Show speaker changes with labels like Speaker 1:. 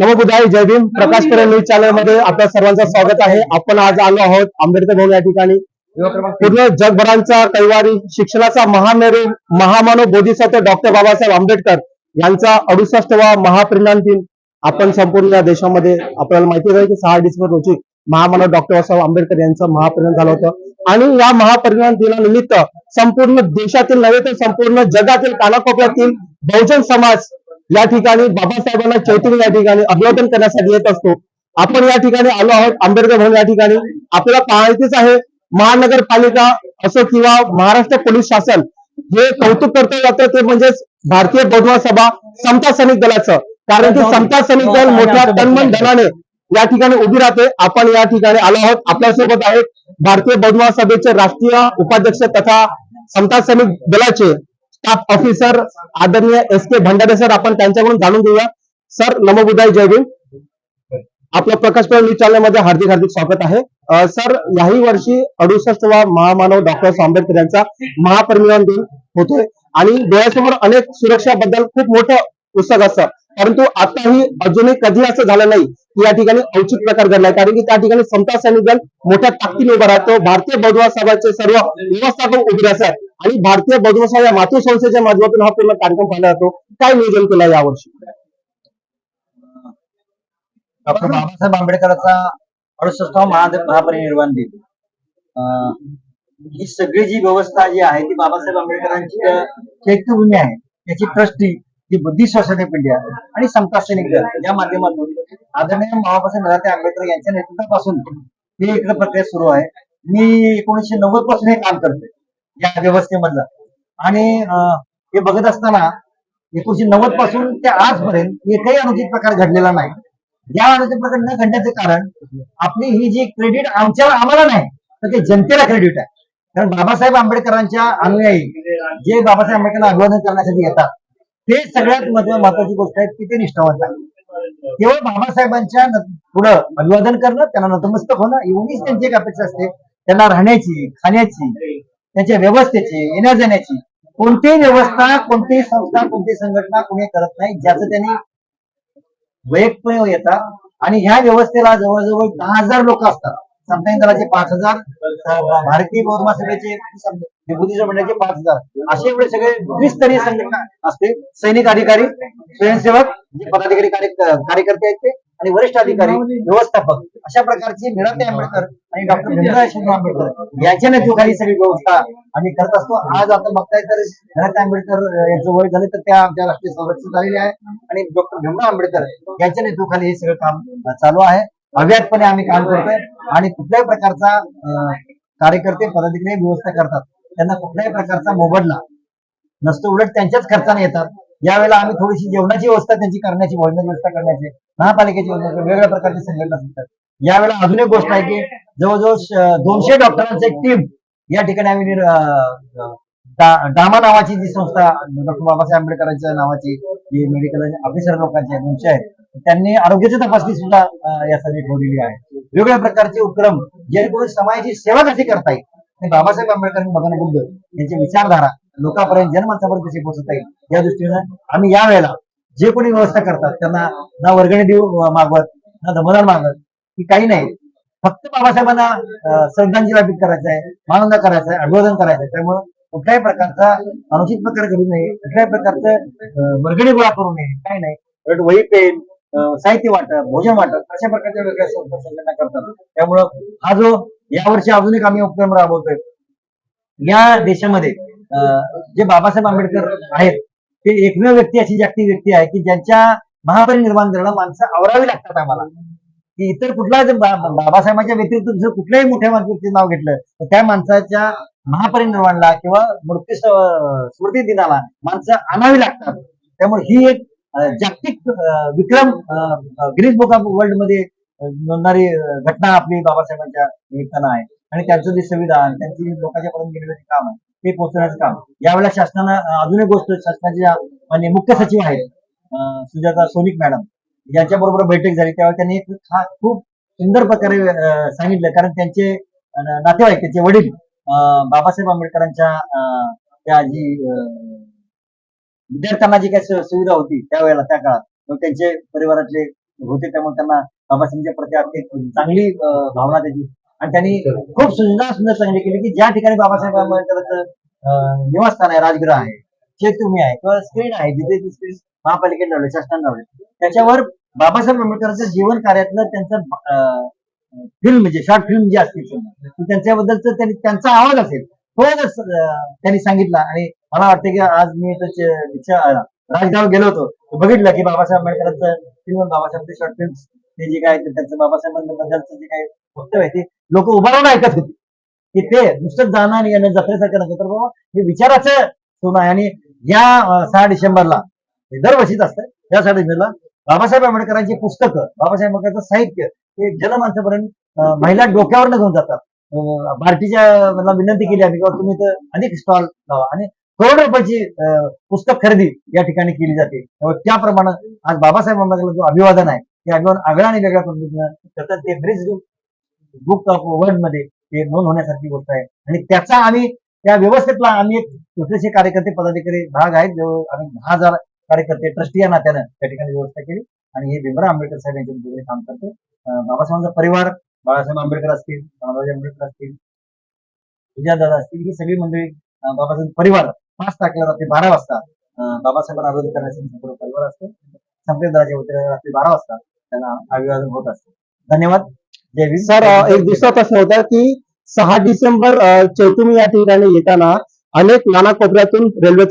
Speaker 1: नवबुद्धाय जय भीम. प्रकाश करे न्यूज चॅनलमध्ये आपल्या सर्वांचं स्वागत आहे. आपण आज आलो आहोत आंबेडकर भवन या ठिकाणी. पूर्ण जगभरांचा कैवारी शिक्षणाचा महामेरू महामानव बोधिसत्व डॉक्टर बाबासाहेब आंबेडकर यांचा अडुसष्टवा महापरिणाम दिन आपण संपूर्ण देशामध्ये आपल्याला माहिती आहे की सहा डिसेंबर रोजी महामानव डॉक्टर बाबासाहेब आंबेडकर यांचं महापरिणाम झालं होतं. आणि या महापरिणाम दिनानिमित्त संपूर्ण देशातील नव्हे तर संपूर्ण जगातील कानाकोपऱ्यातील बहुजन समाज या ठिकाणी बाबासाहेबांना चैतन्य या ठिकाणी अभिवादन करण्यासाठी येत असतो. आपण या ठिकाणी आलो आहोत आंबेडकर भवन या ठिकाणी. आपल्याला पाहायचेच आहे महानगरपालिका असो किंवा महाराष्ट्र पोलीस शासन हे कौतुक करता जातं ते म्हणजेच भारतीय बौद्ध सभा समता सैनिक दलाचं. कारण की समता सैनिक दल मोठ्या तन्मन धनाने या ठिकाणी उभी राहते. आपण या ठिकाणी आलो आहोत. आपल्यासोबत आहेत भारतीय बौद्ध सभेचे राष्ट्रीय उपाध्यक्ष तथा समता सैनिक दलाचे स्टाफ ऑफिसर आदरणीय एस के भंडारे सर आपण त्यांच्याकडून जाणून घेऊया. सर नमोबुद्धाय जय भीम. आपल्या प्रकाश न्यूज चॅनलमध्ये हार्दिक हार्दिक स्वागत आहे. सर याही वर्षी अडुसष्टवा महामानव डॉक्टर आंबेडकर यांचा महापरिनिर्वाण दिन होतोय. आणि डोळ्यासमोर अनेक सुरक्षाबद्दल खूप मोठं पुस्तक असतं परंतु आताही अजूनही कधी असं झालं नाही की या ठिकाणी औचित प्रकार घडलाय. कारण की त्या ठिकाणी समता सैनिक दल मोठ्या ताकदीने उभा राहतो. भारतीय बौद्ध सभाचे सर्व व्यवस्थापक उभे असतात आणि भारतीय बौद्ध या मातृसंस्थेच्या माध्यमातून हा पूर्ण कार्यक्रम पाहिला जातो. काय नियोजन केलं यावर्षी?
Speaker 2: डॉक्टर बाबासाहेब आंबेडकरांचा अडुसष्टावा महा महापरिनिर्वाण दिन. अं, ही सगळी जी व्यवस्था जी आहे ती बाबासाहेब आंबेडकरांची चैत्यभूमी आहे. त्याची ट्रस्टी जी बुद्धी सोसायटी ऑफ इंडिया आणि समता सैनिक दल या माध्यमातून आदरणीय बाबासाहेब नराते आंबेडकर यांच्या नेतृत्वापासून ही इकडे प्रक्रिया सुरू आहे. मी एकोणीसशे नव्वदपासून हे काम करतोय. या व्यवस्थेमधलं. आणि हे बघत असताना एकोणीशे नव्वदपासून ते आजपर्यंत एकही अनुचित प्रकार घडलेला नाही. या अनुचित प्रकार न घडण्याचं कारण आपली ही जी क्रेडिट आमच्या आम्हाला नाही तर ते जनतेला क्रेडिट आहे. कारण बाबासाहेब आंबेडकरांच्या अनुयायी जे बाबासाहेब आंबेडकरांना अभिवादन करण्यासाठी येतात ते सगळ्यात महत्वाची गोष्ट आहे की ते निष्ठावंत आहे. केवळ बाबासाहेबांच्या पुढं अभिवादन करणं त्यांना नतमस्तक होणं एवढीच त्यांची एक अपेक्षा असते. त्यांना राहण्याची खाण्याची त्यांच्या व्यवस्थेची येण्या जाण्याची कोणतीही व्यवस्था कोणतीही संस्था कोणती संघटना कोणी करत नाही ज्याचं त्यांनी वैयक्तिक येतात आणि ह्या व्यवस्थेला जवळजवळ दहा हजार लोक असतात. समताई दलाचे पाच हजार भारतीय बौद्ध सभेचे विभूती मंडळाचे पाच हजार. असे एवढे सगळे त्रिस्तरीय संघटना असते सैनिक अधिकारी स्वयंसेवक जे पदाधिकारी कार्यकर्ते आहेत ते. आणि वरिष्ठ अधिकारी व्यवस्थापक अशा प्रकारचे निळाते आंबेडकर आणि डॉक्टर भीमराव शिंदे आंबेडकर. यांच्या नेतृत्वाखाली सगळी व्यवस्था आम्ही करत असतो. आज आता बघताय तर निळाते आंबेडकर यांचं वय झाले तर त्या आमच्या राष्ट्रीय संरक्षण झालेले आहे. आणि डॉक्टर भीमराव आंबेडकर यांच्या नेतृत्वाखाली हे सगळं काम चालू आहे. अव्यातपणे आम्ही काम करतोय. आणि कुठल्याही प्रकारचा कार्यकर्ते पदाधिकारी व्यवस्था करतात. त्यांना कुठल्याही प्रकारचा मोबदला नसतो. उलट त्यांच्याच खर्चाने येतात. यावेळेला आम्ही थोडीशी जेवणाची व्यवस्था त्यांची करण्याची भोजनाची व्यवस्था करण्याची महापालिकेची व्यवस्था वेगवेगळ्या प्रकारची संघटना असतात. यावेळेला अजून एक गोष्ट आहे की जवळजवळ दोनशे डॉक्टरांचं एक टीम या ठिकाणी आम्ही डामा नावाची जी संस्था डॉक्टर बाबासाहेब आंबेडकरांच्या नावाची जी मेडिकल ऑफिसर लोकांची दोनशे आहेत त्यांनी आरोग्याची तपासणी सुद्धा यासाठी ठेवलेली आहे. वेगवेगळ्या प्रकारचे उपक्रम जेणेकरून समाजाची सेवा कशी करता येईल? बाबासाहेब आंबेडकर भगवान बुद्ध यांची विचारधारा लोकांपर्यंत जनमानसापर्यंत कशी पोहोचता येईल? या दृष्टीनं आम्ही या वेळेला जे कोणी व्यवस्था करतात त्यांना ना वर्गणी देऊ मागवत ना दमदान मागत की काही नाही. फक्त बाबासाहेबांना श्रद्धांजली अर्पित करायचं आहे मानंद करायचं आहे अभिवादन करायचं आहे त्यामुळे कुठल्याही प्रकारचा अनुचित प्रकार करू नये कुठल्याही प्रकारचं वर्गणी गोळा करू नये काही नाही. उलट वही पेन साहित्य वाटप भोजन वाटप अशा प्रकारच्या वेगळ्या संस्था संघटना करतात. त्यामुळं हा जो यावर्षी अजून एक आम्ही उपक्रम राबवतोय या देशामध्ये जे बाबासाहेब आंबेडकर आहेत ते एकमेव व्यक्ती अशी जागतिक व्यक्ती आहे की ज्यांच्या महापरिनिर्वाण करणं माणसं आवरावी लागतात आम्हाला. की इतर कुठला जर बाबासाहेबांच्या व्यतिरिक्त जर कुठल्याही मोठ्या माणसाचं नाव घेतलं तर त्या माणसाच्या महापरिनिर्वाणला किंवा मृत्यू स्मृती दिनाला माणसं आणावी लागतात. त्यामुळे ही एक जागतिक विक्रम ग्रीन बुक ऑफ वर्ल्डमध्ये नोंदणारी घटना आपली बाबासाहेबांच्या निमित्तानं आहे. आणि त्यांचं जे संविधान त्यांची लोकांच्या पर्यंत गेलेलं काम आहे ते पोहोचवण्याचं काम. यावेळेला शासनानं अजून एक गोष्ट शासनाच्या माननीय मुख्य सचिव आहेत सुजाता सोनिक मॅडम. यांच्या बरोबर बैठक झाली. त्यावेळी त्यांनी खूप सुंदर प्रकारे सांगितलं. कारण त्यांचे नातेवाईक त्यांचे वडील अं, बाबासाहेब आंबेडकरांच्या अं, त्या जी अं, विद्यार्थ्यांना जी काही सुविधा होती त्यावेळेला त्या काळात त्यांचे परिवारातले होते त्यामुळे त्यांना बाबासाहेबांच्या प्रति अत्यंत चांगली भावना त्याची आणि त्यांनी खूप सुंदर सुंदर सांगितले केले की ज्या ठिकाणी बाबासाहेब आंबेडकरांचं निवासस्थान आहे राजगृह आहे तुम्ही आहे. किंवा स्क्रीन आहे जिथे ती स्क्रीन महापालिकेने लावले शासनाने लावले. त्याच्यावर बाबासाहेब आंबेडकरांचं जीवन कार्यातलं त्यांचं फिल्म म्हणजे शॉर्ट फिल्म जी असतील त्यांच्याबद्दलच त्यांनी त्यांचा आवाज असेल तो त्यांनी सांगितला. आणि मला वाटतं की आज मी राजगाव गेलो होतो बघितलं की बाबासाहेब आंबेडकरांचं फिल्म बाबासाहेब शॉर्ट फिल्म ते जे काय त्यांचं बाबासाहेबांबद्दलचं जे काही वक्तव्य आहे ते लोक उभारून ऐकत होते. की ते नुसतं जाणं आणि येणं जत्रेसारखं नव्हतं तर बाबा हे विचाराचं सोनं आहे आणि या सहा डिसेंबरला दरवर्षीच असतं. या सहा डिसेंबरला बाबासाहेब आंबेडकरांची पुस्तकं बाबासाहेब आंबेडकरांचं साहित्य हे जनमानसापर्यंत महिला डोक्यावर घेऊन जातात. अं, भारतीच्या मला विनंती केली आम्ही किंवा तुम्ही तर अनेक स्टॉल लावा. आणि करोड रुपयाची पुस्तक खरेदी या ठिकाणी केली जाते. त्यामुळे त्याप्रमाणे आज बाबासाहेब आंबेडकरांचं जो अभिवादन आहे ते अभिवादन आगळा आणि वेगळ्या पद्धतीनं त्याचं ते ब्रिज बुक ऑफ वर्ल्डमध्ये ते नोंद होण्यासारखी गोष्ट आहे. आणि त्याचा आम्ही त्या व्यवस्थेतला आम्ही एक छोटेसे कार्यकर्ते पदाधिकारी भाग आहेत. जवळ आम्ही दहा हजार कार्यकर्ते ट्रस्टी या नात्यानं त्या ठिकाणी व्यवस्था केली. आणि हे भीमराव आंबेडकर साहेब यांच्या काम करते बाबासाहेबांचा परिवार बाळासाहेब आंबेडकर असतील रामराजे आंबेडकर असतील विजयदादा असतील ही सगळी मंडळी बाबासाहेब परिवार पाच तारखेला रात्री बारा वाजता बाबासाहेबांना आरोग्य करण्याचा संपूर्ण परिवार असतो. संप्रेदाच्या वतीने रात्री बारा वाजता त्यांना अभिवादन होत असते. धन्यवाद.
Speaker 1: सर एक दुसरा प्रश्न होता की सहा डिसेंबर अ, चैतुमी या ठिकाणी येताना अनेक नाना कोपऱ्यातून रेल्वे